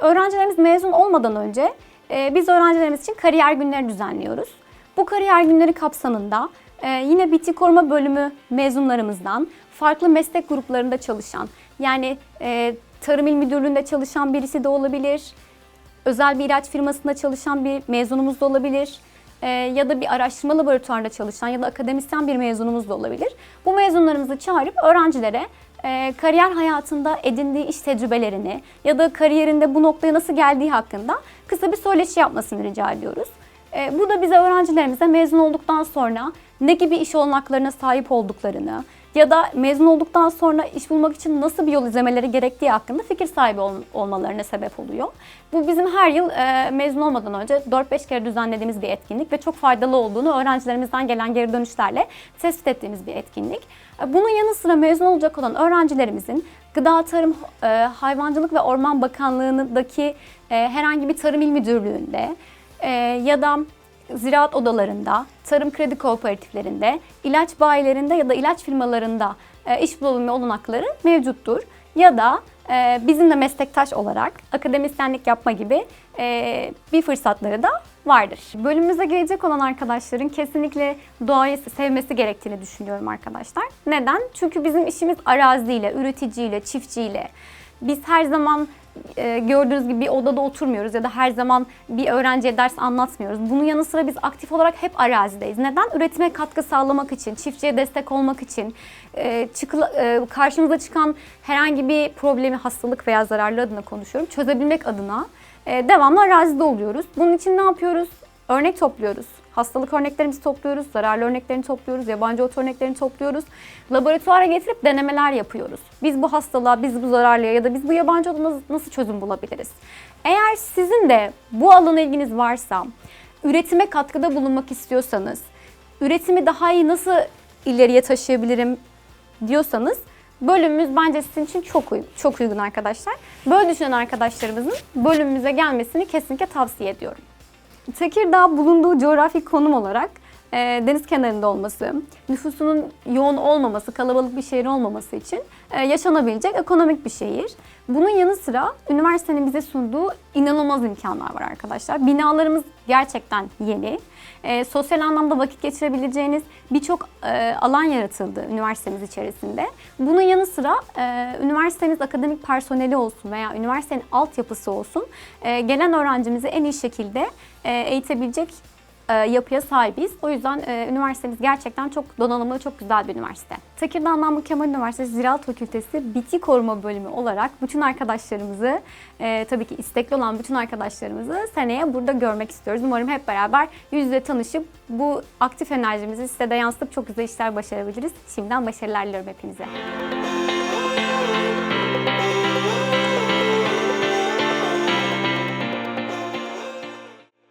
Öğrencilerimiz mezun olmadan önce e, biz öğrencilerimiz için kariyer günleri düzenliyoruz. Bu kariyer günleri kapsamında e, yine bitki koruma bölümü mezunlarımızdan farklı meslek gruplarında çalışan yani e, Tarım İl Müdürlüğü'nde çalışan birisi de olabilir, özel bir ilaç firmasında çalışan bir mezunumuz da olabilir. Ee, ya da bir araştırma laboratuvarında çalışan ya da akademisyen bir mezunumuz da olabilir. Bu mezunlarımızı çağırıp öğrencilere e, kariyer hayatında edindiği iş tecrübelerini ya da kariyerinde bu noktaya nasıl geldiği hakkında kısa bir söyleşi yapmasını rica ediyoruz. E, bu da bize öğrencilerimize mezun olduktan sonra ne gibi iş olanaklarına sahip olduklarını ya da mezun olduktan sonra iş bulmak için nasıl bir yol izlemeleri gerektiği hakkında fikir sahibi ol- olmalarına sebep oluyor. Bu bizim her yıl e, mezun olmadan önce 4-5 kere düzenlediğimiz bir etkinlik ve çok faydalı olduğunu öğrencilerimizden gelen geri dönüşlerle tespit ettiğimiz bir etkinlik. Bunun yanı sıra mezun olacak olan öğrencilerimizin Gıda, Tarım, Hayvancılık ve Orman Bakanlığı'ndaki herhangi bir tarım il müdürlüğünde ya da ziraat odalarında, tarım kredi kooperatiflerinde, ilaç bayilerinde ya da ilaç firmalarında e, iş bulabilme olanakları mevcuttur. Ya da e, bizimle meslektaş olarak akademisyenlik yapma gibi e, bir fırsatları da vardır. Bölümümüze gelecek olan arkadaşların kesinlikle doğayı sevmesi gerektiğini düşünüyorum arkadaşlar. Neden? Çünkü bizim işimiz araziyle, üreticiyle, çiftçiyle. Biz her zaman e, gördüğünüz gibi bir odada oturmuyoruz ya da her zaman bir öğrenciye ders anlatmıyoruz. Bunun yanı sıra biz aktif olarak hep arazideyiz. Neden? Üretime katkı sağlamak için, çiftçiye destek olmak için, e, e, karşımıza çıkan herhangi bir problemi, hastalık veya zararlı adına konuşuyorum, çözebilmek adına e, devamlı arazide oluyoruz. Bunun için ne yapıyoruz? Örnek topluyoruz. Hastalık örneklerimizi topluyoruz, zararlı örneklerini topluyoruz, yabancı ot örneklerini topluyoruz. Laboratuvara getirip denemeler yapıyoruz. Biz bu hastalığa, biz bu zararlıya ya da biz bu yabancı ota nasıl- çözüm bulabiliriz? Eğer sizin de bu alana ilginiz varsa, üretime katkıda bulunmak istiyorsanız, üretimi daha iyi nasıl ileriye taşıyabilirim diyorsanız bölümümüz bence sizin için çok uygun, çok uygun arkadaşlar. Böyle düşünen arkadaşlarımızın bölümümüze gelmesini kesinlikle tavsiye ediyorum. Tekirdağ bulunduğu coğrafi konum olarak e, deniz kenarında olması, nüfusunun yoğun olmaması, kalabalık bir şehir olmaması için e, yaşanabilecek ekonomik bir şehir. Bunun yanı sıra üniversitenin bize sunduğu inanılmaz imkanlar var arkadaşlar. Binalarımız gerçekten yeni. E, sosyal anlamda vakit geçirebileceğiniz birçok e, alan yaratıldı üniversitemiz içerisinde. Bunun yanı sıra e, üniversitemiz akademik personeli olsun veya üniversitenin altyapısı olsun e, gelen öğrencimizi en iyi şekilde e, eğitebilecek e, yapıya sahibiz. O yüzden e, üniversitemiz gerçekten çok donanımlı, çok güzel bir üniversite. Tekirdağ Namık Kemal Üniversitesi Ziraat Fakültesi Bitki Koruma Bölümü olarak bütün arkadaşlarımızı, e, tabii ki istekli olan bütün arkadaşlarımızı seneye burada görmek istiyoruz. Umarım hep beraber yüz yüze tanışıp bu aktif enerjimizi size de yansıtıp çok güzel işler başarabiliriz. Şimdiden başarılar diliyorum hepinize.